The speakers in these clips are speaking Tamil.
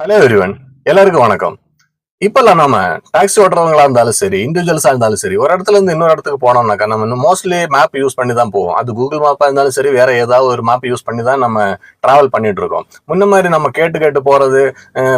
ஹலோ எவ்ரிவன் எல்லாருக்கும் வணக்கம் இப்பெல்லாம் நம்ம டாக்ஸி ஓட்டுறவங்களா இருந்தாலும் சரி இண்டிவிஜுவல்ஸா இருந்தாலும் சரி ஒரு இடத்துல இருந்து இன்னொரு இடத்துக்கு போனோம்னாக்கா நம்ம இன்னும் மோஸ்ட்லி மேப் யூஸ் பண்ணி தான் போவோம். அது கூகுள் மேப்பா இருந்தாலும் சரி வேற ஏதாவது ஒரு மேப் யூஸ் பண்ணி தான் நம்ம டிராவல் பண்ணிட்டு இருக்கோம். முன்ன மாதிரி நம்ம கேட்டு கேட்டு போறது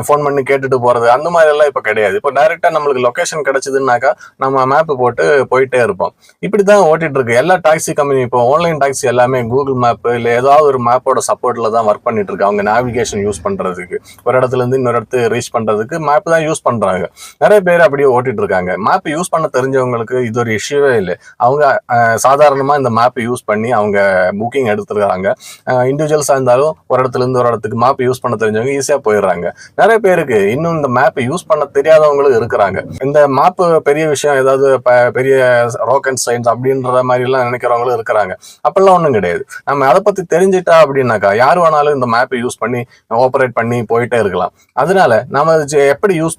ஃபோன் பண்ணி கேட்டுட்டு போறது அந்த மாதிரி எல்லாம் இப்போ கிடையாது. இப்போ டைரக்டா நம்மளுக்கு லொக்கேஷன் கிடைச்சதுன்னாக்கா நம்ம மேப் போட்டு போயிட்டே இருப்போம். இப்படி தான் ஓட்டிட்டு இருக்கு. எல்லா டாக்ஸி கம்பெனி இப்போ ஆன்லைன் டாக்ஸி எல்லாமே கூகுள் மேப் இல்லை ஏதாவது ஒரு மேப்போட சப்போர்ட்ல தான் ஒர்க் பண்ணிட்டு இருக்கு. அவங்க நேவிகேஷன் யூஸ் பண்றதுக்கு. ஒரு இடத்துல இருந்து இன்னொரு இடத்து ரீச் பண்றதுக்கு மேப் தான் யூஸ் பண்றாங்க. நிறைய பேர் அப்படியே ஓட்டிட்டு இருக்காங்க மேப் யூஸ் பண்ண தெரிஞ்சவங்களுக்கு இது ஒரு இஷ்யூவே இல்லை. அவங்க சாதாரணமாக இந்த மேப் யூஸ் பண்ணி அவங்க புக்கிங் எடுத்துருக்காங்க. இண்டிவிஜுவல்ஸாக இருந்தாலும் ஒரு இடத்துல இருந்து ஒரு இடத்துக்கு மேப் யூஸ் பண்ண தெரிஞ்சவங்க ஈஸியாக போயிடுறாங்க. நிறைய பேருக்கு இன்னும் இந்த மேப் யூஸ் பண்ண தெரியாதவங்களும் இருக்கிறாங்க. இந்த மேப் பெரிய விஷயம் ஏதாவது ப- பெரிய ரோக்கன் சயின்ஸ் அப்படின்ற மாதிரிலாம் நினைக்கிறவங்களும் இருக்கிறாங்க. அப்படிலாம் ஒன்றும் கிடையாது. நம்ம அதை பற்றி தெரிஞ்சிட்டா அப்படின்னாக்கா யார் வேணாலும் இந்த மேப்பை யூஸ் பண்ணி ஆப்ரேட் பண்ணி போயிட்டே இருக்கலாம். அதனால நம்ம எப்படி யூஸ்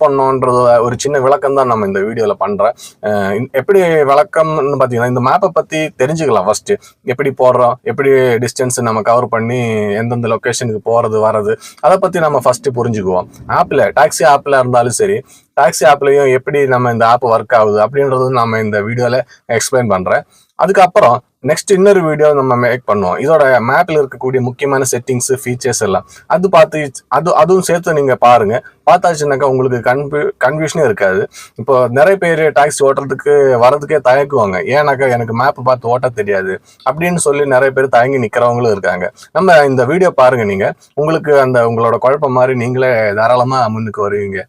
பண்ணோன்றது ஒரு சின்ன விளக்கம் தான் நம்ம இந்த வீடியோவில் பண்ணுறேன் எப்படி விளக்கம்னு பார்த்தீங்கன்னா இந்த மேப்பை பற்றி தெரிஞ்சுக்கலாம் ஃபஸ்ட்டு எப்படி போடுறோம் எப்படி டிஸ்டன்ஸ் நம்ம கவர் பண்ணி எந்தெந்த லொக்கேஷனுக்கு போகிறது வர்றது அதை பற்றி நம்ம ஃபஸ்ட்டு புரிஞ்சுக்குவோம். ஆப்பில் டாக்ஸி ஆப்பில் இருந்தாலும் சரி டாக்ஸி ஆப்லேயும் எப்படி நம்ம இந்த ஆப் ஒர்க் ஆகுது அப்படின்றது நம்ம இந்த வீடியோவில் எக்ஸ்பிளைன் பண்ணுறேன் அதுக்கப்புறம் நெக்ஸ்ட் இன்னொரு வீடியோ நம்ம மேக் பண்ணுவோம். இதோட மேப்பில் இருக்கக்கூடிய முக்கியமான செட்டிங்ஸ் ஃபீச்சர்ஸ் எல்லாம். அது பார்த்து அது அதுவும் சேர்த்து நீங்கள் பாருங்கள் பார்த்தாச்சுனாக்கா உங்களுக்கு கன்ஃபியூ கன்ஃபியூஷனே இருக்காது. இப்போ நிறைய பேர் டாக்ஸி ஓட்டுறதுக்கு வரதுக்கே தயக்குவாங்க ஏன்னாக்கா எனக்கு மேப் பார்த்து ஓட்ட தெரியாது. அப்படின்னு சொல்லி நிறைய பேர் தயங்கி நிற்கிறவங்களும் இருக்காங்க. நம்ம இந்த வீடியோ பாருங்கள் நீங்கள் உங்களுக்கு அந்த உங்களோட குழப்பம் மாதிரி நீங்களே தாராளமாக முன்னுக்கு வருவீங்க.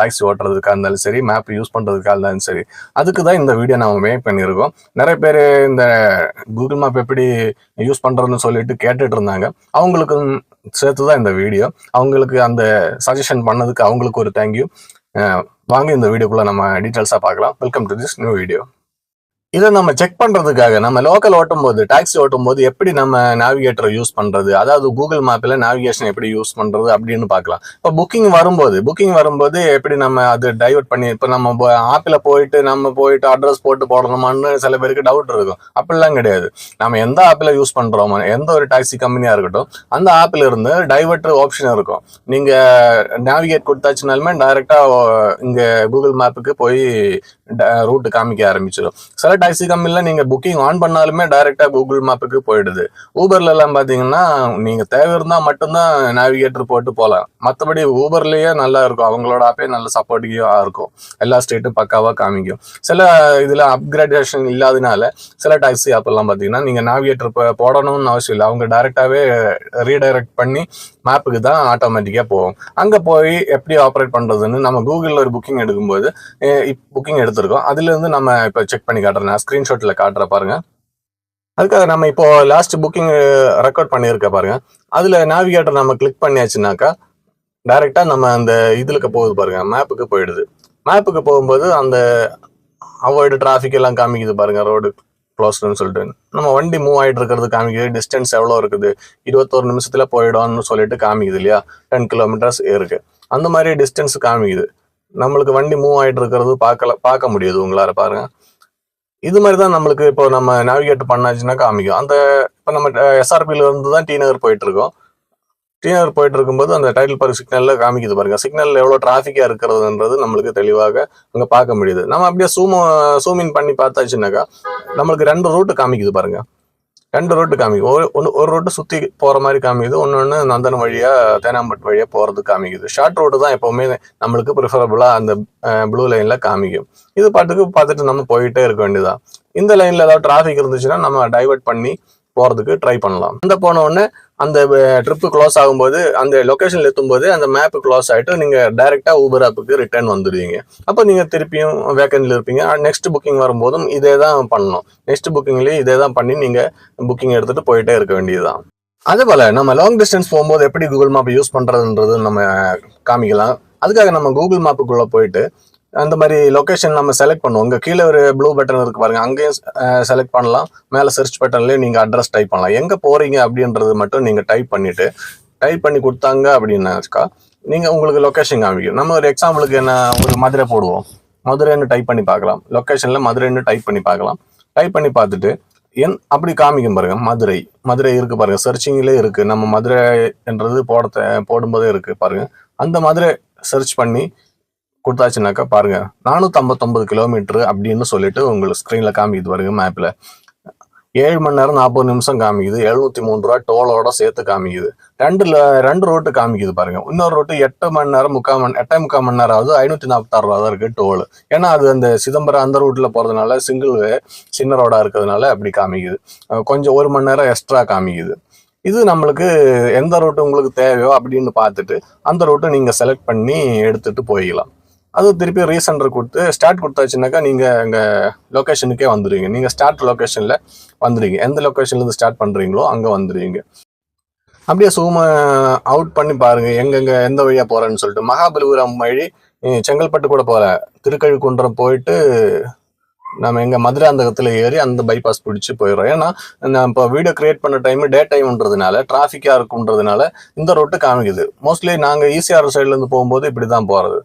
டாக்ஸி ஓட்டுறதுக்காக இருந்தாலும் சரி மேப் யூஸ் பண்ணுறதுக்காக இருந்தாலும் சரி. அதுக்கு தான் இந்த வீடியோ நம்ம மேக் பண்ணியிருக்கோம். நிறைய பேர் இந்த கூகுள் மேப் எப்படி யூஸ் பண்றதுன்னு சொல்லிட்டு கேட்டுட்டு இருந்தாங்க. அவங்களுக்கு சேர்த்து தான் இந்த வீடியோ அவங்களுக்கு அந்த சஜஷன் பண்ணதுக்கு அவங்களுக்கு ஒரு தேங்க்யூ வாங்க இந்த வீடியோக்குள்ள நம்ம டீட்டெயில்ஸா பார்க்கலாம். Welcome to this new video இதை நம்ம செக் பண்ணுறதுக்காக நம்ம லோக்கல் ஓட்டும் போது டாக்ஸி ஓட்டும் போது எப்படி நம்ம நேவிகேட்டரை யூஸ் பண்ணுறது அதாவது கூகுள் மேப்பில் நேவிகேஷன் எப்படி யூஸ் பண்ணுறது அப்படின்னு பார்க்கலாம். இப்போ புக்கிங் வரும்போது புக்கிங் வரும்போது எப்படி நம்ம அது டைவர்ட் பண்ணி இப்போ நம்ம ஆப்பில் போயிட்டு நம்ம போயிட்டு அட்ரஸ் போட்டு போடணுமான்னு சில பேருக்கு டவுட் இருக்கும். அப்படிலாம் கிடையாது. நம்ம எந்த ஆப்பில் யூஸ் பண்ணுறோமோ எந்த ஒரு டாக்ஸி கம்பெனியாக இருக்கட்டும் அந்த ஆப்பில் இருந்து டைவர்ட்ரு ஆப்ஷன் இருக்கும். நீங்கள் நேவிகேட் கொடுத்தாச்சுனாலுமே டைரெக்டாக இங்கே கூகுள் மேப்புக்கு போய் ரூட்டு காமிக்க ஆரம்பிச்சிடும் சில டாக்ஸி கம்பெனில நீங்க புக்கிங் ஆன் பண்ணாலுமே டைரக்டா கூகுள் மேப்புக்கு போயிடுது. ஊபர்ல எல்லாம் பாத்தீங்கன்னா நீங்க தேவை இருந்தா மட்டும்தான் நேவிகேட்டர் போட்டு போகலாம். மற்றபடி ஊபர்லயே நல்லா இருக்கும். அவங்களோட ஆப்பே நல்ல சப்போர்ட்டிவா இருக்கும். எல்லா ஸ்டேட்டும் பக்காவா காமிக்கும். சில இதுல அப்கிரேடேஷன் இல்லாதனால சில டாக்ஸி ஆப் எல்லாம் பாத்தீங்கன்னா நீங்க நேவிகேட்டர் போடணும்னு அவசியம் இல்லை. அவங்க டைரக்டாவே ரீடைரக்ட் பண்ணி மேப்புக்கு தான் ஆட்டோமேட்டிக்காக போகும். அங்கே போய் எப்படி ஆப்ரேட் பண்ணுறதுன்னு நம்ம கூகுளில் ஒரு புக்கிங் எடுக்கும்போது புக்கிங் எடுத்திருக்கோம். அதுலேருந்து நம்ம இப்போ செக் பண்ணி காட்டுறேன். நான் ஸ்கிரீன்ஷாட்ல காட்டுற பாருங்க. அதுக்காக நம்ம இப்போ லாஸ்ட் புக்கிங் ரெக்கார்ட் பண்ணியிருக்க பாருங்க. அதில் நேவிகேட்டர் நம்ம கிளிக் பண்ணியாச்சுனாக்கா டைரெக்டாக நம்ம அந்த இதுலுக்கு போகுது பாருங்க. மேப்புக்கு போயிடுது. மேப்புக்கு போகும்போது அந்த அவாய்டு டிராஃபிக் எல்லாம் காமிக்குது பாருங்க ரோடு க்ளோஸ்டுன்னு சொல்லிட்டு. நம்ம வண்டி மூவ் ஆகிட்டு இருக்கிறது காமிக்குது. டிஸ்டன்ஸ் எவ்வளோ இருக்குது? இருபத்தோரு நிமிஷத்தில் போயிடும்னு சொல்லிட்டு காமிக்குது இல்லையா? டென் கிலோமீட்டர்ஸ் இருக்கு. அந்த மாதிரி டிஸ்டன்ஸ் காமிக்குது. நம்மளுக்கு வண்டி மூவ் ஆகிட்டு இருக்கிறது பார்க்கல பார்க்க முடியுது. உங்களால பாருங்க. இது மாதிரி தான் நம்மளுக்கு இப்போ நம்ம நேவிகேட் பண்ணாச்சுன்னா காமிக்கும். அந்த இப்போ நம்ம எஸ்ஆர்பியில இருந்து தான் டி நகர் போயிட்டு இருக்கோம். டி போயிட்டு இருக்கும்போது அந்த டைட்டில் பார்க் சிக்னலில் காமிக்குது பாருங்க. சிக்னல் எவ்வளோ டிராஃபிக்காக இருக்கிறதுன்றது நம்மளுக்கு தெளிவாக அங்கே பார்க்க முடியுது. நம்ம அப்படியே சூம் சூம் இன் பண்ணி பார்த்தாச்சுனாக்கா நம்மளுக்கு ரெண்டு ரூட்டு காமிக்குது பாருங்க. ரெண்டு ரூட்டு காமிக்குது. ஒரு ஒன்று ஒரு ரூட்டு சுற்றி போகிற மாதிரி காமிக்குது. ஒன்று ஒன்று நந்தன் வழியாக தேனாம்பட்டு வழியாக போகிறது காமிக்குது. ஷார்ட் ரூட்டு தான் எப்போவுமே நம்மளுக்கு ப்ரிஃபரபுளாக அந்த ப்ளூ லைனில் காமிக்கும். இது பாட்டுக்கு பார்த்துட்டு நம்ம போயிட்டே இருக்க வேண்டியதான் இந்த லைனில் ஏதாவது டிராஃபிக் இருந்துச்சுன்னா நம்ம டைவர்ட் பண்ணி போகிறதுக்கு ட்ரை பண்ணலாம். அந்த போன உடனே அந்த ட்ரிப்பு க்ளோஸ் ஆகும்போது அந்த லொக்கேஷனில் எத்தும்போது அந்த மேப்பு க்ளோஸ் ஆகிட்டு நீங்கள் டைரெக்டாக ஊபர் ஆப்புக்கு ரிட்டர்ன் வந்துடுவீங்க. அப்போ நீங்கள் திருப்பியும் வேக்கன்ல இருப்பீங்க. நெக்ஸ்ட் புக்கிங் வரும்போதும் இதே தான் பண்ணணும். நெக்ஸ்ட் புக்கிங்லேயும் இதே தான் பண்ணி நீங்கள் புக்கிங் எடுத்துகிட்டு போயிட்டே இருக்க வேண்டியதுதான். அதே போல் நம்ம லாங் டிஸ்டன்ஸ் போகும்போது எப்படி கூகுள் மேப் யூஸ் பண்ணுறதுன்றது நம்ம காமிக்கலாம். அதுக்காக நம்ம கூகுள் மேப்புக்குள்ளே போயிட்டு அந்த மாதிரி லொக்கேஷன் நம்ம செலக்ட் பண்ணுவோம். இங்கே கீழே ஒரு ப்ளூ பட்டன் இருக்கு பாருங்க. அங்கேயும் செலக்ட் பண்ணலாம். மேலே சர்ச் பட்டன்லேயும் நீங்கள் அட்ரஸ் டைப் பண்ணலாம். எங்கே போகிறீங்க அப்படின்றது மட்டும் நீங்கள் டைப் பண்ணிவிட்டு டைப் பண்ணி கொடுத்தாங்க அப்படின்னாக்கா நீங்கள் உங்களுக்கு லொக்கேஷன் காமிக்கும். நம்ம ஒரு எக்ஸாம்பிளுக்கு என்ன ஒரு மதுரை போடுவோம். மதுரைன்னு டைப் பண்ணி பார்க்கலாம். லொக்கேஷனில் மதுரைன்னு டைப் பண்ணி பார்க்கலாம். டைப் பண்ணி பார்த்துட்டு என் அப்படி காமிக்கும் பாருங்க. மதுரை. மதுரை இருக்கு பாருங்க. சர்ச்சிங்லேயே இருக்கு. நம்ம மதுரை என்றது போட போடும்போதே இருக்கு பாருங்க. அந்த மதுரை சர்ச் பண்ணி கொடுத்தாச்சுனாக்கா பாருங்க நானூற்றம்பத்தொம்பது கிலோமீட்டர் அப்படின்னு சொல்லிட்டு உங்களுக்கு ஸ்க்ரீன்ல காமிக்குது பாருங்க மேப்ல ஏழு மணி நேரம் நாற்பது நிமிஷம் காமிக்குது எழுநூத்தி மூணு ரூபா டோலோட சேர்த்து காமிக்குது. ரெண்டுல ரெண்டு ரோட்டு காமிக்குது பாருங்க. இன்னொரு ரோட்டு எட்டு மணி நேரம் முக்கால் மணி எட்டே முக்கால் மணி நேரம் ஆகுது ஐநூத்தி நாற்பத்தாறு ரூபா தான் இருக்கு டோல் ஏன்னா அது அந்த சிதம்பரம் அந்த ரூட்ல போறதுனால சிங்கிள் வே சின்ன ரோடா இருக்கிறதுனால அப்படி காமிக்குது. கொஞ்சம் ஒரு மணி நேரம் எக்ஸ்ட்ரா காமிக்குது. இது நம்மளுக்கு எந்த ரூட்டு உங்களுக்கு தேவையோ அப்படின்னு பார்த்துட்டு அந்த ரூட்டை நீங்கள் செலக்ட் பண்ணி எடுத்துட்டு போயிடலாம். அது திருப்பி ரீசெண்டர் கொடுத்து ஸ்டார்ட் கொடுத்தாச்சுனாக்கா நீங்கள் எங்கள் லொக்கேஷனுக்கே வந்துடுவீங்க நீங்கள் ஸ்டார்ட் லொக்கேஷனில் வந்துடுவீங்க எந்த லொக்கேஷன்லேருந்து ஸ்டார்ட் பண்ணுறீங்களோ அங்கே வந்துடுவீங்க அப்படியே சும்மா அவுட் பண்ணி பாருங்கள் எங்கெங்கே எந்த வழியா போகிறேன்னு சொல்லிட்டு. மகாபலிபுரம் வழி செங்கல்பட்டு கூட போற திருக்கழுக்குன்றம் போயிட்டு நம்ம எங்கள் மதுராந்தகத்தில் ஏறி அந்த பைபாஸ் பிடிச்சி போயிடுறோம். ஏன்னா நான் இப்போ வீடியோ கிரியேட் பண்ண டைம் டே டைம்ன்றதுனால டிராஃபிக்காக இருக்குன்றதுனால இந்த ரோட்டு காமிக்குது. மோஸ்ட்லி நாங்கள் ஈசிஆர் சைட்லேருந்து போகும்போது இப்படி தான் போகிறது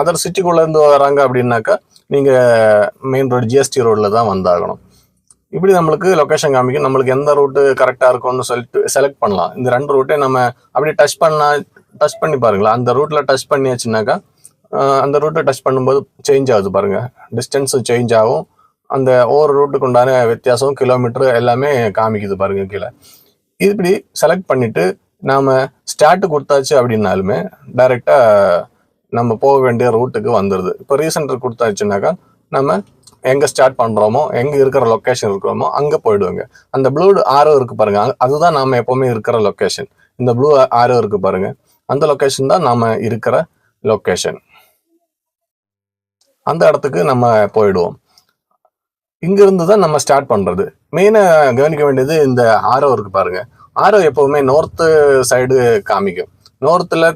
அதர் சிட்டிக்குள்ளேருந்து வராங்க அப்படின்னாக்கா நீங்கள் மெயின் ரோடு ஜிஎஸ்டி ரோட்டில் தான் வந்தாகணும். இப்படி நம்மளுக்கு லொகேஷன் காமிக்கும். நம்மளுக்கு எந்த ரூட்டு கரெக்டாக இருக்கும்னு சொல்லிட்டு செலக்ட் பண்ணலாம். இந்த ரெண்டு ரூட்டே நம்ம அப்படியே டச் பண்ணால் டச் பண்ணி பாருங்களா அந்த ரூட்டில் டச் பண்ணியாச்சுனாக்கா அந்த ரூட்டை டச் பண்ணும்போது சேஞ்ச் ஆகுது பாருங்கள் டிஸ்டன்ஸ் சேஞ்ச் ஆகும். அந்த ஒவ்வொரு ரூட்டுக்கு உண்டான வித்தியாசம் கிலோமீட்டர் எல்லாமே காமிக்குது பாருங்கள் கீழே. இப்படி செலக்ட் பண்ணிவிட்டு நாம் ஸ்டார்ட் கொடுத்தாச்சு அப்படின்னாலுமே டைரெக்டாக நம்ம போக வேண்டிய ரூட்டுக்கு வந்துடுது இப்போ ரீசெண்டர் கொடுத்தாச்சுனாக்கா நம்ம எங்கே ஸ்டார்ட் பண்ணுறோமோ எங்கே இருக்கிற லொக்கேஷன் இருக்கிறோமோ அங்கே போயிடுவாங்க. அந்த ப்ளூ ஆரோ இருக்கு பாருங்க. அதுதான் நாம் எப்போவுமே இருக்கிற லொக்கேஷன் இந்த ப்ளூ ஆரோ இருக்கு பாருங்க. அந்த லொக்கேஷன் தான் நாம் இருக்கிற லொக்கேஷன் அந்த இடத்துக்கு நம்ம போயிடுவோம். இங்கிருந்து தான் நம்ம ஸ்டார்ட் பண்ணுறது மெயினாக கவனிக்க வேண்டியது இந்த ஆரோ இருக்கு பாருங்க. ஆரோ எப்போவுமே நோர்த்து சைடு காமிக்கும். நோர்த்தில்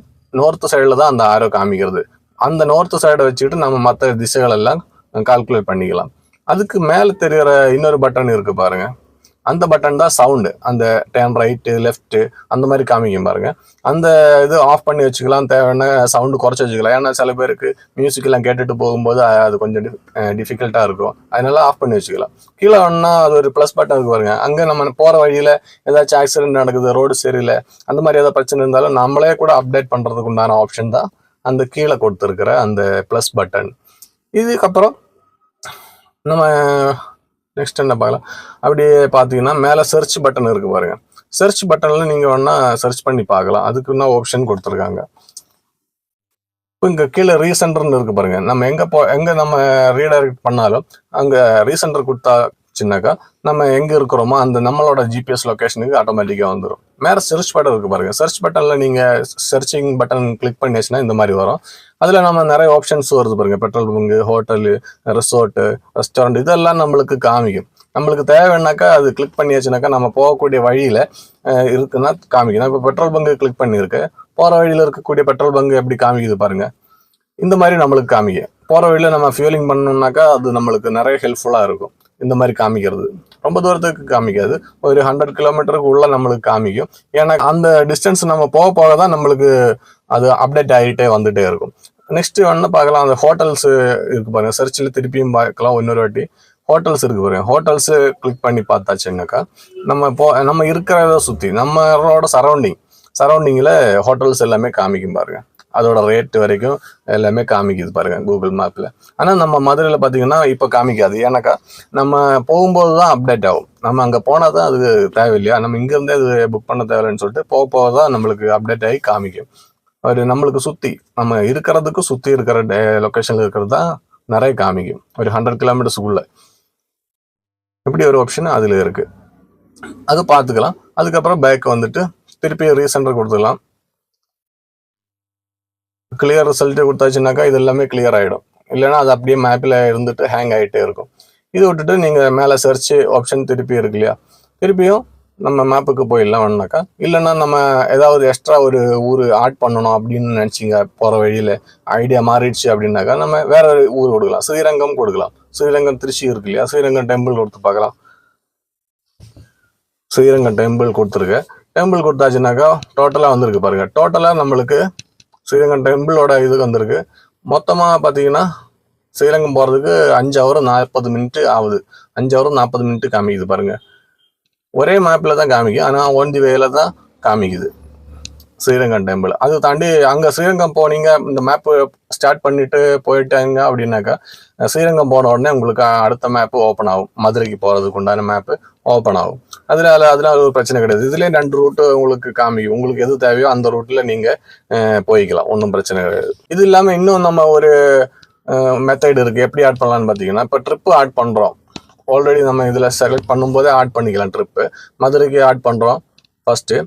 நார்த் சைடில் தான் அந்த ஆரோ காமிக்கிறது. அந்த நார்த் சைடை வச்சுக்கிட்டு நம்ம மற்ற திசைகள் எல்லாம் கால்குலேட் பண்ணிக்கலாம். அதுக்கு மேலே தெரிகிற இன்னொரு பட்டன் இருக்குது பாருங்கள் அந்த பட்டன் தான் சவுண்டு அந்த டேன் ரைட்டு லெஃப்ட்டு அந்த மாதிரி காமிக்கும் பாருங்க. அந்த இது ஆஃப் பண்ணி வச்சுக்கலாம். தேவையான சவுண்டு குறைச்சி வச்சுக்கலாம். ஏன்னா சில பேருக்கு மியூசிக்கெல்லாம் கேட்டுட்டு போகும்போது அது கொஞ்சம் டிஃபிகல்ட்டாக இருக்கும். அதனால ஆஃப் பண்ணி வச்சுக்கலாம். கீழே ஒன்றா அது ஒரு ப்ளஸ் பட்டன் இருக்கு பாருங்க. அங்கே நம்ம போகிற வழியில் ஏதாச்சும் ஆக்சிடென்ட் நடக்குது ரோடு சரியில்லை அந்த மாதிரி ஏதாவது பிரச்சனை இருந்தாலும் நம்மளே கூட அப்டேட் பண்ணுறதுக்கு உண்டான ஆப்ஷன் தான் அந்த கீழே கொடுத்துருக்கிற அந்த ப்ளஸ் பட்டன் இதுக்கப்புறம் நம்ம நெக்ஸ்ட் என்ன பார்க்கலாம்? அப்படியே பார்த்தீங்கன்னா மேலே சர்ச் பட்டன் இருக்கு பாருங்க. சர்ச் பட்டனில் நீங்கள் வேணா சர்ச் பண்ணி பார்க்கலாம். அதுக்கு என்ன ஆப்ஷன் கொடுத்துருக்காங்க. இப்போ இங்கே கீழே ரீசென்டர்னு இருக்கு பாருங்க. நம்ம எங்கே போ எங்கே நம்ம ரீடைரக்ட் பண்ணாலும் அங்கே ரீசென்டர் கொடுத்தா வச்சுனாக்கா நம்ம எங்கே இருக்கிறோமோ அந்த நம்மளோட ஜிபிஎஸ் லொக்கேஷனுக்கு ஆட்டோமேட்டிக்காக வந்துடும் மேலே சர்ச் பட்டன் இருக்கு பாருங்க. சர்ச் பட்டனில் நீங்கள் சர்ச்சிங் பட்டன் கிளிக் பண்ணியாச்சுன்னா இந்த மாதிரி வரும். அதில் நம்ம நிறைய ஆப்ஷன்ஸ் வருது பாருங்க. பெட்ரோல் பங்கு ஹோட்டலு ரிசோர்ட்டு ரெஸ்டாரண்ட் இதெல்லாம் நம்மளுக்கு காமிக்கும். நம்மளுக்கு தேவைன்னாக்கா அது கிளிக் பண்ணியாச்சுனாக்கா நம்ம போகக்கூடிய வழியில இருக்குன்னா காமிக்கும். நான் இப்போ பெட்ரோல் பங்கு கிளிக் பண்ணியிருக்கேன். போகிற வழியில் இருக்கக்கூடிய பெட்ரோல் பங்கு எப்படி காமிக்குது பாருங்க. இந்த மாதிரி நம்மளுக்கு காமிக்கும். போகிற வழியில நம்ம ஃபியூலிங் பண்ணோம்னாக்கா அது நம்மளுக்கு நிறைய ஹெல்ப்ஃபுல்லாக இருக்கும். இந்த மாதிரி காமிக்கிறது. ரொம்ப தூரத்துக்கு காமிக்காது. ஒரு ஹண்ட்ரட் கிலோமீட்டருக்கு உள்ள நம்மளுக்கு காமிக்கும். ஏன்னா அந்த டிஸ்டன்ஸ் நம்ம போக போக தான் நம்மளுக்கு அது அப்டேட் ஆகிட்டே வந்துட்டே இருக்கும். நெக்ஸ்ட் வேணா பார்க்கலாம். அந்த ஹோட்டல்ஸ் இருக்கு பாருங்க. சர்ச்சில் திருப்பியும் பார்க்கலாம். இன்னொரு வாட்டி. ஹோட்டல்ஸ் இருக்கு பாருங்க. ஹோட்டல்ஸ் கிளிக் பண்ணி பார்த்தாச்சுன்னாக்கா நம்ம போ நம்ம இருக்கிறத சுற்றி நம்மளோட சரௌண்டிங் சரௌண்டிங்கில் ஹோட்டல்ஸ் எல்லாமே காமிக்கும் பாருங்க. அதோட ரேட் வரைக்கும் எல்லாமே காமிக்குது பாருங்க கூகுள் மேப்பில் ஆனால் நம்ம மதுரையில் பார்த்தீங்கன்னா இப்போ காமிக்காது. ஏன்னாக்கா நம்ம போகும்போது தான் அப்டேட் ஆகும். நம்ம அங்கே போனால் தான் அது தேவையில்லையா? நம்ம இங்கேருந்தே அது புக் பண்ண தேவையில்லைன்னு சொல்லிட்டு போக போக தான் நம்மளுக்கு அப்டேட் ஆகி காமிக்கும். ஒரு நம்மளுக்கு சுற்றி நம்ம இருக்கிறதுக்கு சுற்றி இருக்கிற டே லொக்கேஷனில் இருக்கிறது தான் நிறைய காமிக்கும். ஒரு ஹண்ட்ரட் கிலோமீட்டர்ஸுக்குள்ள இப்படி ஒரு ஆப்ஷன் அதில் இருக்குது அது பார்த்துக்கலாம். அதுக்கப்புறம் பேக் வந்துட்டு திருப்பி ரீசெண்டர் கொடுத்துக்கலாம் கிளியர் ரிசல்ட்டு கொடுத்தாச்சுனாக்கா இது எல்லாமே கிளியர் ஆகிடும் இல்லைன்னா அது அப்படியே மேப்பில் இருந்துட்டு ஹேங் ஆகிட்டே இருக்கும். இது விட்டுட்டு நீங்கள் மேலே சர்ச் ஆப்ஷன் திருப்பி இருக்கு இல்லையா? திருப்பியும் நம்ம மேப்புக்கு போயிடலாம் வேணுனாக்கா இல்லைன்னா நம்ம ஏதாவது எக்ஸ்ட்ரா ஒரு ஊர் ஆட் பண்ணணும் அப்படின்னு நினச்சிங்க போகிற வழியில் ஐடியா மாறிடுச்சு அப்படின்னாக்கா நம்ம வேற ஒரு ஊர் கொடுக்கலாம். ஸ்ரீரங்கம் கொடுக்கலாம். ஸ்ரீரங்கம் திருச்சி இருக்கு இல்லையா? ஸ்ரீரங்கம் டெம்பிள் கொடுத்து பார்க்கலாம். ஸ்ரீரங்கம் டெம்பிள் கொடுத்துருக்கு. டெம்பிள் கொடுத்தாச்சுனாக்கா டோட்டலாக வந்திருக்கு பாருங்கள் டோட்டலாக நம்மளுக்கு ஸ்ரீரங்கம் டெம்பிளோட இதுக்கு வந்திருக்கு. மொத்தமாக பார்த்தீங்கன்னா ஸ்ரீரங்கம் போகிறதுக்கு அஞ்சு ஹவர் நாற்பது மினிட்டு ஆகுது. அஞ்சு ஹவர் நாற்பது மினிட்டு காமிக்குது பாருங்கள் ஒரே மேப்பில் தான் காமிக்கும். ஆனால் ஒன் தி வேல தான் காமிக்குது. ஸ்ரீரங்கம் டெம்பிள் அது தாண்டி அங்கே ஸ்ரீரங்கம் போனீங்க இந்த மேப்பு ஸ்டார்ட் பண்ணிட்டு போயிட்டாங்க அப்படின்னாக்கா ஸ்ரீரங்கம் போன உடனே உங்களுக்கு அடுத்த மேப்பு ஓப்பன் ஆகும். மதுரைக்கு போகிறதுக்கு உண்டான மேப்பு ஓப்பன் ஆகும். அதனால அதில் ஒரு பிரச்சனை கிடையாது. இதுலேயே ரெண்டு ரூட்டு உங்களுக்கு காமிக்கும். உங்களுக்கு எது தேவையோ அந்த ரூட்டில் நீங்கள் போய்க்கலாம். ஒன்றும் பிரச்சனை கிடையாது. இது இல்லாமல் இன்னும் நம்ம ஒரு மெத்தட் இருக்குது எப்படி ஆட் பண்ணலான்னு பார்த்தீங்கன்னா இப்போ ட்ரிப்பு ஆட் பண்ணுறோம் ஆல்ரெடி நம்ம இதில் செலக்ட் பண்ணும்போதே ஆட் பண்ணிக்கலாம் ட்ரிப்பு மதுரைக்கு ஆட் பண்ணுறோம் ஃபஸ்ட்டு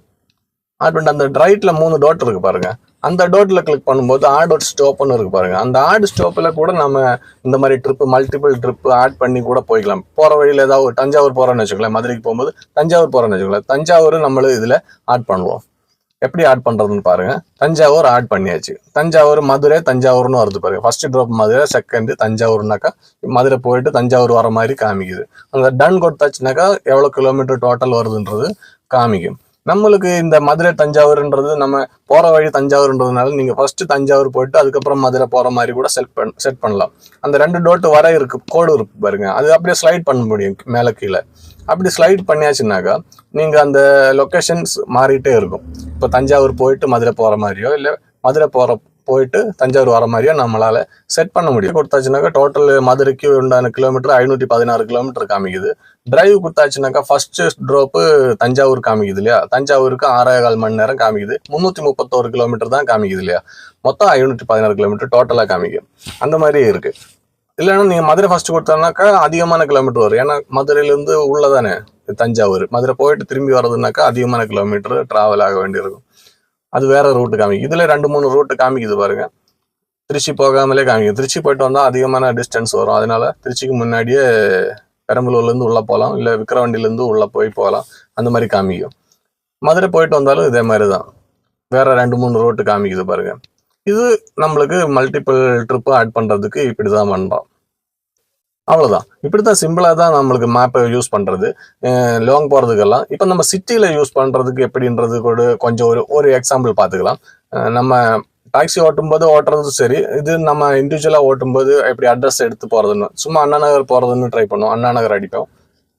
ஆட் அந்த ரைட்ல மூணு டோட் இருக்கு பாருங்க. அந்த டோட்ல கிளிக் பண்ணும்போது ஆட் அவுட் ஸ்டாப்னு இருக்கு பாருங்க. அந்த ஆட் ஸ்டோப்பில் கூட நம்ம இந்த மாதிரி ட்ரிப் மல்டிபிள் ட்ரிப் ஆட் பண்ணி கூட போய்க்கலாம். போற வழியில ஏதாவது ஒரு தஞ்சாவூர் போறோம்னு வச்சுக்கோங்களேன் மதுரைக்கு போகும்போது தஞ்சாவூர் போறோம்னு வச்சுக்கோங்களேன். தஞ்சாவூர் நம்மள இதுல ஆட் பண்ணுவோம். எப்படி ஆட் பண்றதுன்னு பாருங்க. தஞ்சாவூர் ஆட் பண்ணியாச்சு. தஞ்சாவூர் மதுரை தஞ்சாவூர்னு வருது பாருங்க. ஃபர்ஸ்ட் ட்ராப் மதுரை செகண்ட் தஞ்சாவூர்னாக்கா மதுரை போயிட்டு தஞ்சாவூர் வர மாதிரி காமிக்குது. அந்த டன் கொடுத்தாச்சுனாக்கா எவ்வளோ கிலோமீட்டர் டோட்டல் வருதுன்றது காமிக்கும். நம்மளுக்கு இந்த மதுரை தஞ்சாவூர்ன்றது நம்ம போகிற வழி தஞ்சாவூர்ன்றதுனால நீங்கள் ஃபர்ஸ்ட் தஞ்சாவூர் போயிட்டு அதுக்கப்புறம் மதுரை போகிற மாதிரி கூட செட் பண் செட் பண்ணலாம். அந்த ரெண்டு டோட்டு வர இருக்கு கோடு இருக்கு பாருங்க. அது அப்படியே ஸ்லைட் பண்ண முடியும் மேலே கீழே. அப்படி ஸ்லைட் பண்ணியாச்சுனாக்கா நீங்கள் அந்த லொக்கேஷன்ஸ் மாறிட்டே இருக்கும். இப்போ தஞ்சாவூர் போயிட்டு மதுரை போகிற மாதிரியோ இல்லை மதுரை போகிற போயிட்டு தஞ்சாவூர் வர மாதிரியோ நம்மளால செட் பண்ண முடியும். கொடுத்தாச்சுனாக்கா டோட்டல் மதுரைக்கு உண்டான கிலோமீட்டர் ஐநூற்றி பதினாறு கிலோமீட்டர் காமிக்குது. டிரைவ் கொடுத்தாச்சுனாக்கா ஃபர்ஸ்ட் ட்ராப்பு தஞ்சாவூர் காமிக்குது இல்லையா? தஞ்சாவூருக்கு ஆறே கால் மணி நேரம் காமிக்குது. முந்நூற்றி முப்பத்தோரு கிலோமீட்டர் தான் காமிக்குது இல்லையா? மொத்தம் ஐநூற்றி பதினாறு கிலோமீட்டர் டோட்டலாக காமிக்கும் அந்த மாதிரி இருக்கு. இல்லைன்னா நீங்கள் மதுரை ஃபர்ஸ்ட் கொடுத்தோம்னாக்கா அதிகமான கிலோமீட்டர் வரும். ஏன்னா மதுரையிலேருந்து உள்ளதானே தஞ்சாவூர். மதுரை போயிட்டு திரும்பி வர்றதுனாக்கா அதிகமான கிலோமீட்டர் டிராவல் ஆக வேண்டியிருக்கும். அது வேற ரூட்டு காமிக்கும். இதுல ரெண்டு மூணு ரூட்டு காமிக்குது பாருங்க. திருச்சி போகாமலே காமிக்கும். திருச்சி போயிட்டு வந்தால் அதிகமான டிஸ்டன்ஸ் வரும். அதனால திருச்சிக்கு முன்னாடியே பெரம்பலூர்லேருந்து உள்ளே போகலாம். இல்லை விக்கிரவண்டிலேருந்து உள்ளே போய் போகலாம். அந்த மாதிரி காமிக்கும். மதுரை போயிட்டு வந்தாலும் இதே மாதிரி தான் வேற ரெண்டு மூணு ரூட்டு காமிக்குது பாருங்க. இது நம்மளுக்கு மல்டிபிள் ட்ரிப்பு ஆட் பண்ணுறதுக்கு இப்படி தான் பண்ணுறோம் இப்படித்தான் இப்படி தான் நம்மளுக்கு மேப்பை யூஸ் பண்ணுறது லாங் போறதுக்கெல்லாம். இப்போ நம்ம சிட்டியில் யூஸ் பண்ணுறதுக்கு எப்படின்றது கூட கொஞ்சம் ஒரு ஒரு எக்ஸாம்பிள் பார்த்துக்கலாம். நம்ம டாக்ஸி ஓட்டும்போது ஓட்டுறதும் சரி. இது நம்ம இண்டிவிஜுவலா ஓட்டும்போது எப்படி அட்ரஸ் எடுத்து போறதுன்னு. சும்மா அண்ணா நகர் போறதுன்னு ட்ரை பண்ணுவோம். அண்ணா நகர் அடிப்போம்.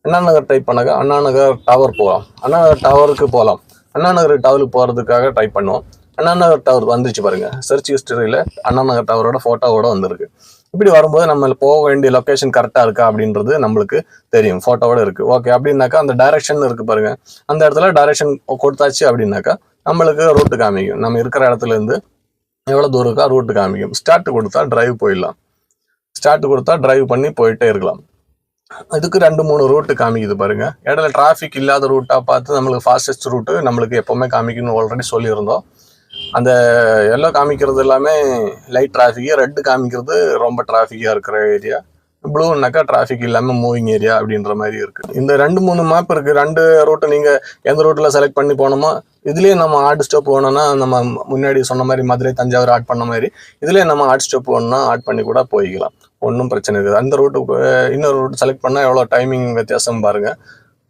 அண்ணா நகர் டைப் பண்ணாக்க அண்ணா நகர் டவர் போகலாம் அண்ணா நகர் டவருக்கு போகலாம் அண்ணா நகர் டவருக்கு போறதுக்காக ட்ரை பண்ணுவோம். அண்ணா நகர் டவர் வந்துருச்சு பாருங்க. சர்ச் ஹிஸ்டரியில் அண்ணா நகர் டவரோட ஃபோட்டோவோட வந்திருக்கு. இப்படி வரும்போது நம்ம போக வேண்டிய லொக்கேஷன் கரெக்டாக இருக்கா அப்படின்றது நம்மளுக்கு தெரியும் ஃபோட்டோவோட இருக்குது ஓகே அப்படின்னாக்கா அந்த டைரக்ஷன் இருக்கு பாருங்க. அந்த இடத்துல டைரக்ஷன் கொடுத்தாச்சு அப்படின்னாக்கா நம்மளுக்கு ரூட்டு காமிக்கும். நம்ம இருக்கிற இடத்துல இருந்து தூரம் இருக்கா ரூட்டு காமிக்கும். ஸ்டார்ட் கொடுத்தா டிரைவ் போயிடலாம். ஸ்டார்ட் கொடுத்தா டிரைவ் பண்ணி போயிட்டே இருக்கலாம். அதுக்கு ரெண்டு மூணு ரூட்டு காமிக்குது பாருங்க. இடையில டிராஃபிக் இல்லாத ரூட்டாக பார்த்து நம்மளுக்கு ஃபாஸ்டஸ்ட் ரூட்டு நம்மளுக்கு எப்போவுமே காமிக்கணும்னு ஆல்ரெடி சொல்லியிருந்தோம். அந்த எல்லோ காமிக்கிறது எல்லாமே லைட் டிராஃபிக்கு ரெட்டு காமிக்கிறது ரொம்ப டிராஃபிக்காக இருக்கிற ஏரியா ப்ளூனாக்கா டிராஃபிக் இல்லாமல் மூவிங் ஏரியா அப்படின்ற மாதிரி இருக்குது இந்த ரெண்டு மூணு மேப் இருக்குது ரெண்டு ரூட்டை நீங்கள் எந்த ரூட்டில் செலக்ட் பண்ணி போனோமோ இதுலேயே நம்ம ஆட் ஸ்டாப் வேணும்னா நம்ம முன்னாடி சொன்ன மாதிரி மதுரை தஞ்சாவூர் ஆட் பண்ண மாதிரி இதுலேயே நம்ம ஆட் ஸ்டாப் வேணும்னா ஆட் பண்ணி கூட போய்க்கலாம். ஒன்றும் பிரச்சனை இருக்குது அந்த ரூட்டு இன்னொரு ரூட் செலக்ட் பண்ணால் எவ்வளோ டைமிங் வித்தியாசம் பாருங்கள்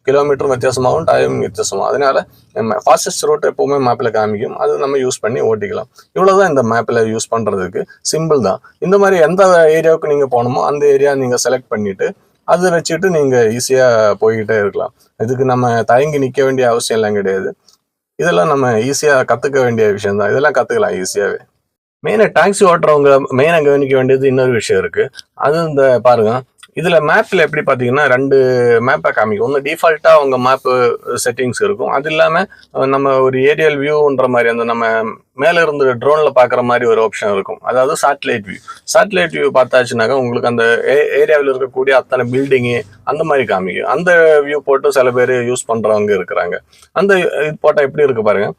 கிலோமீட்டர் வித்தியாசமாகவும் டைமிங் வித்தியாசமாகும் அதனால நம்ம ஃபாஸ்டஸ்ட் ரூட் எப்பவுமே மேப்பில் காமிக்கும் அது நம்ம யூஸ் பண்ணி ஓட்டிக்கலாம் இவ்வளவுதான் இந்த மேப்பில் யூஸ் பண்ணுறதுக்கு சிம்பிள் தான். இந்த மாதிரி எந்த ஏரியாவுக்கு நீங்கள் போகணுமோ அந்த ஏரியா நீங்கள் செலக்ட் பண்ணிவிட்டு அதை வச்சுட்டு நீங்கள் ஈஸியாக போய்கிட்டே இருக்கலாம். இதுக்கு நம்ம தயங்கி நிற்க வேண்டிய அவசியம் எல்லாம் கிடையாது. இதெல்லாம் நம்ம ஈஸியாக கற்றுக்க வேண்டிய விஷயம் தான். இதெல்லாம் கற்றுக்கலாம் ஈஸியாகவே மெயினாக டாக்ஸி ஓட்டுறவங்க மெயினாக கவனிக்க வேண்டியது இன்னொரு விஷயம் இருக்கு. அது இந்த பாருங்கள் இதில் மேப்பில் எப்படி பார்த்தீங்கன்னா ரெண்டு மேப்பை காமிக்கும். ஒன்று டிஃபால்ட்டாக அவங்க மேப்பு செட்டிங்ஸ் இருக்கும். அது இல்லாமல் நம்ம ஒரு ஏரியல் வியூன்ற மாதிரி அந்த நம்ம மேலே இருந்து ட்ரோனில் பார்க்குற மாதிரி ஒரு ஆப்ஷன் இருக்கும். அதாவது சேட்டலைட் வியூ சேட்டலைட் வியூ பார்த்தாச்சுனாக்கா உங்களுக்கு அந்த ஏரியாவில் இருக்கக்கூடிய அத்தனை பில்டிங்கு அந்த மாதிரி காமிக்கும். அந்த வியூ போட்டு சில பேர் யூஸ் பண்ணுறவங்க இருக்கிறாங்க. அந்த இது போட்டால் எப்படி இருக்கு பாருங்கள்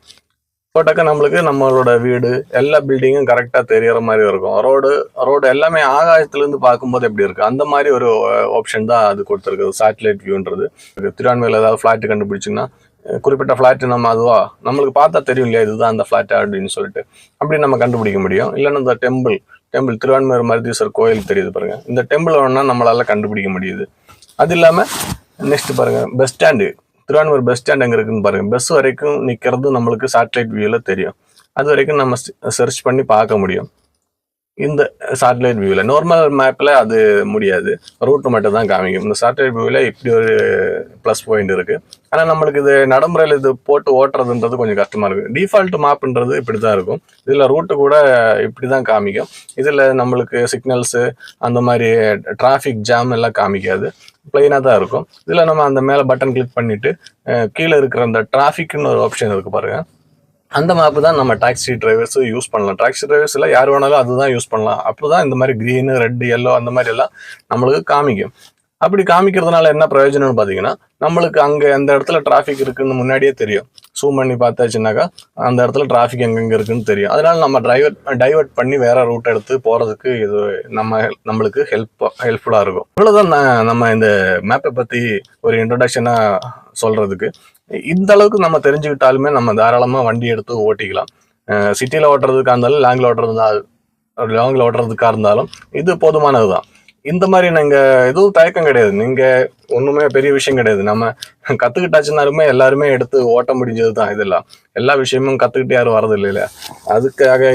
போட்டாக்க நம்மளுக்கு நம்மளோட வீடு எல்லா பில்டிங்கும் கரெக்டாக தெரியற மாதிரி இருக்கும். ரோடு ரோடு எல்லாமே ஆகாயத்துலேருந்து பார்க்கும்போது எப்படி இருக்கு? அந்த மாதிரி ஒரு ஆப்ஷன் தான் அது கொடுத்துருக்குது சேட்டலைட் வியூன்றது திருவான்மையில் ஏதாவது ஃப்ளாட்டு கண்டுபிடிச்சிங்கன்னா குறிப்பிட்ட ஃப்ளாட் நம்ம அதுவா நம்மளுக்கு பார்த்தா தெரியும் இல்லையா இதுதான் அந்த ஃபிளாட் அப்படின்னு சொல்லிட்டு. அப்படி நம்ம கண்டுபிடிக்க முடியும். இல்லைன்னா இந்த டெம்பிள் டெம்பிள் திருவான்மையூர் மருதீஸ்வர் கோயில் தெரியுது பாருங்க. இந்த டெம்பிள் வேணா நம்மளால கண்டுபிடிக்க முடியுது. அது இல்லாமல் நெக்ஸ்ட் பாருங்க bus stand Thiruvanmiyur bus stand எங்கே இருக்குன்னு பாருங்க. பஸ் வரைக்கும் நிக்கிறது நம்மளுக்கு சேட்டலைட் வியூவில் தெரியும். அது வரைக்கும் நம்ம சர்ச் பண்ணி பார்க்க முடியும். இந்த சேட்டலைட் வியூவில் நார்மல் மேப்பில் அது முடியாது. ரூட்டு மட்டும் தான் காமிக்கும். இந்த சேட்டலைட் வியூவில் இப்படி ஒரு ப்ளஸ் பாயிண்ட் இருக்குது ஆனால் நம்மளுக்கு இது நடைமுறையில் இது போட்டு ஓட்டுறதுன்றது கொஞ்சம் கஷ்டமாக இருக்குது டிஃபால்ட் மேப்புன்றது இப்படி தான் இருக்கும். இதில் ரூட்டு கூட இப்படி தான் காமிக்கும். இதில் நம்மளுக்கு சிக்னல்ஸு அந்த மாதிரி டிராஃபிக் ஜாம் எல்லாம் காமிக்காது. பிளெயினாக தான் இருக்கும். இதில் நம்ம அந்த மேலே பட்டன் கிளிக் பண்ணிவிட்டு கீழே இருக்கிற அந்த டிராஃபிக்னு ஒரு ஆப்ஷன் இருக்குது பாருங்கள் அந்த மேப்பு தான் நம்ம டாக்ஸி டிரைவர்ஸ் யூஸ் பண்ணலாம். டாக்ஸி டிரைவர்ஸில் யார் வேணாலும் அதுதான் யூஸ் பண்ணலாம். அப்போ தான் இந்த மாதிரி க்ரீனு ரெட் எல்லோ அந்த மாதிரி எல்லாம் நம்மளுக்கு காமிக்கும். அப்படி காமிக்கிறதுனால என்ன பிரயோஜனம்னு பார்த்தீங்கன்னா நம்மளுக்கு அங்கே எந்த இடத்துல டிராஃபிக் இருக்குன்னு முன்னாடியே தெரியும். ஜூம் பண்ணி பார்த்தாச்சுனாக்கா அந்த இடத்துல டிராஃபிக் எங்கெங்கே இருக்குன்னு தெரியும். அதனால நம்ம டிரைவர்ட் டைவர்ட் பண்ணி வேற ரூட் எடுத்து போகிறதுக்கு இது நம்ம நம்மளுக்கு ஹெல்ப் ஹெல்ப்ஃபுல்லாக இருக்கும். இவ்வளோதான் நான் நம்ம இந்த மேப்பை பற்றி ஒரு இன்ட்ரடக்ஷனாக சொல்கிறதுக்கு இந்த அளவுக்கு நம்ம தெரிஞ்சுக்கிட்டாலுமே நம்ம தாராளமாக வண்டி எடுத்து ஓட்டிக்கலாம். சிட்டியில் ஓட்டுறதுக்காக இருந்தாலும் லாங்கில் ஓட்டுறது லாங்கில் ஓட்டுறதுக்காக இருந்தாலும் இது போதுமானது தான் இந்த மாதிரி நீங்கள் எதுவும் தயக்கம் கிடையாது. நீங்கள் ஒன்றுமே பெரிய விஷயம் கிடையாது. நம்ம கற்றுக்கிட்டாச்சுனாலுமே எல்லாருமே எடுத்து ஓட்ட முடிஞ்சது தான் இதெல்லாம். எல்லா விஷயமும் கற்றுக்கிட்டு யாரும் வரது இல்லைல்ல அதுக்காக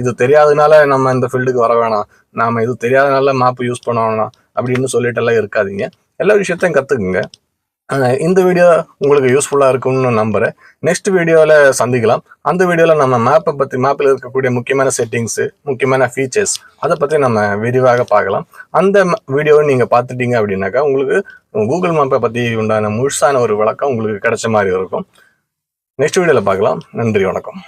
இது தெரியாதனால நம்ம இந்த ஃபீல்டுக்கு வர வேணாம். நாம இது தெரியாதனால மேப் யூஸ் பண்ண வேணாம். அப்படின்னு சொல்லிட்டு எல்லாம் இருக்காதிங்க. எல்லா விஷயத்தையும் கற்றுக்குங்க இந்த வீடியோ உங்களுக்கு யூஸ்ஃபுல்லாக இருக்கும்னு நம்புகிறேன் நெக்ஸ்ட் வீடியோவில் சந்திக்கலாம். அந்த வீடியோவில் நம்ம மேப்பை பற்றி மேப்பில் இருக்கக்கூடிய முக்கியமான செட்டிங்ஸு முக்கியமான ஃபீச்சர்ஸ் அதை பற்றி நம்ம விரிவாக பார்க்கலாம். அந்த வீடியோவை நீங்கள் பார்த்துட்டீங்க அப்படின்னாக்கா உங்களுக்கு கூகுள் மேப்பை பற்றி உண்டான முழுசான ஒரு விளக்கம் உங்களுக்கு கிடைச்ச மாதிரி இருக்கும். நெக்ஸ்ட் வீடியோவில் பார்க்கலாம். நன்றி வணக்கம்.